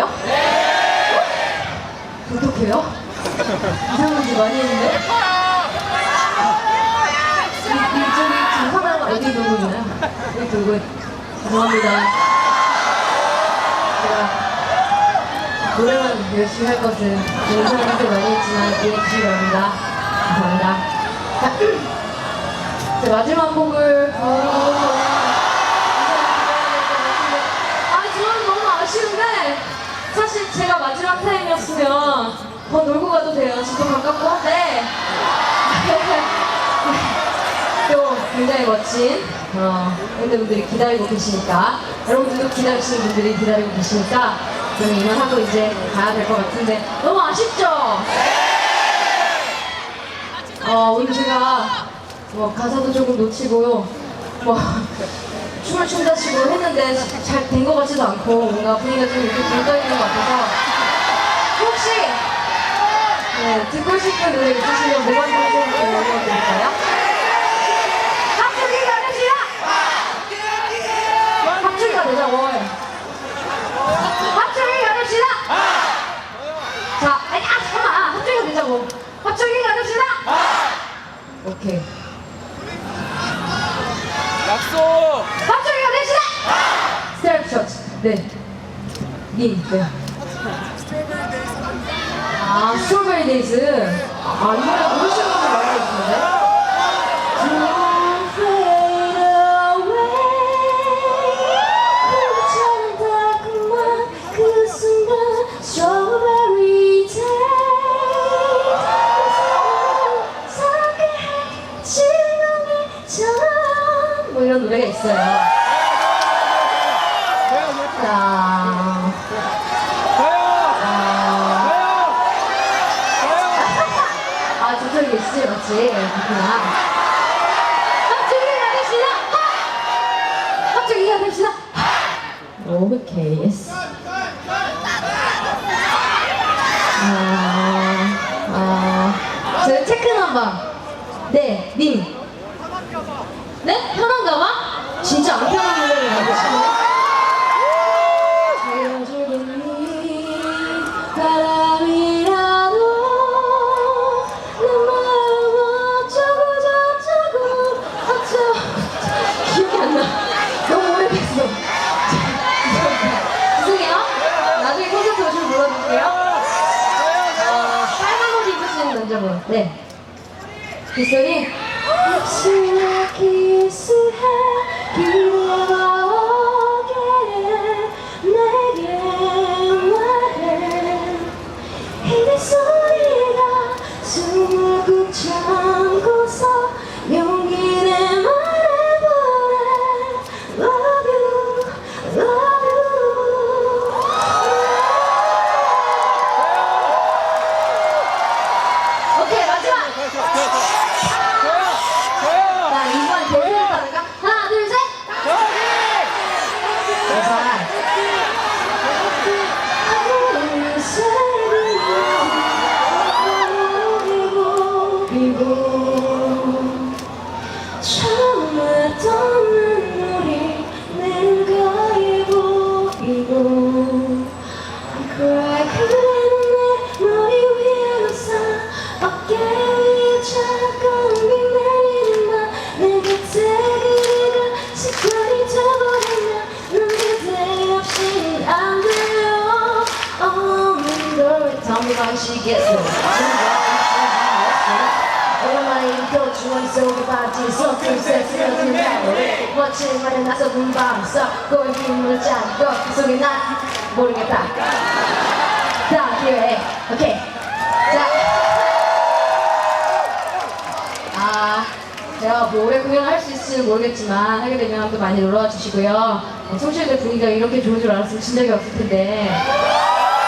거예요? 네! 어떡해요? 이상한 짓 많이 했는데? 이- 이쪽이 지금 사람 어디 누구 있나요? 여기 누구? 죄송합니다. 제가 노래만 열심히 할 것은 좋은 사람들 많이 했지만 이해해 주시기 바랍니다. 감사합니다. 자, 자, 마지막 곡을 어... 아, 저는 너무 아쉬운데 사실 제가 마지막 타임이었으면 더 놀고 가도 가깝고? 한데 또 굉장히 멋진 어, 밴드분들이 기다리고 계시니까 여러분들도 기다리시는 분들이 기다리고 계시니까 저는 이만하고 이제 가야 될 것 같은데 너무 아쉽죠? 어, 오늘 제가 뭐 가사도 조금 놓치고 뭐 춤을 춘다 치고 했는데 잘 된 것 같지도 않고 뭔가 분위기가 좀 이렇게 붕떠 있는 것 같아서 혹시 네, 듣고 싶은 노래 있으시면 모바일 방송으로 연락드릴까요? 합주기가 됩시다! 합주기가 되자 월 합주기가 됩시다! 자, 아니, 아, 잠깐만 합주기가 되자고 합주기가 됩시다! 오케이 약속! 합주기가 됩시다! 스텝 셔츠 네 님, 네. 아, 스트로베리 데이즈. 아, 이 노래 모르시는 분들 많이 계시는데? 뭐 이런 노래가 있어요. 자, 있지, 맞지? 그렇구나. 합주기가 됩시다! 하! 합주기가 됩시다! 오케이, 예스. 아, 아, 저 체크 넘버. 남자분. 네. 빗소리 입술에 키스해 기대어 아, 뭐 모르겠지만 하게 되면 또 많이 놀러와 주시고요. 어, 청취자들 분위기가 이렇게 좋은 줄 알았으면 진작에 왔을 텐데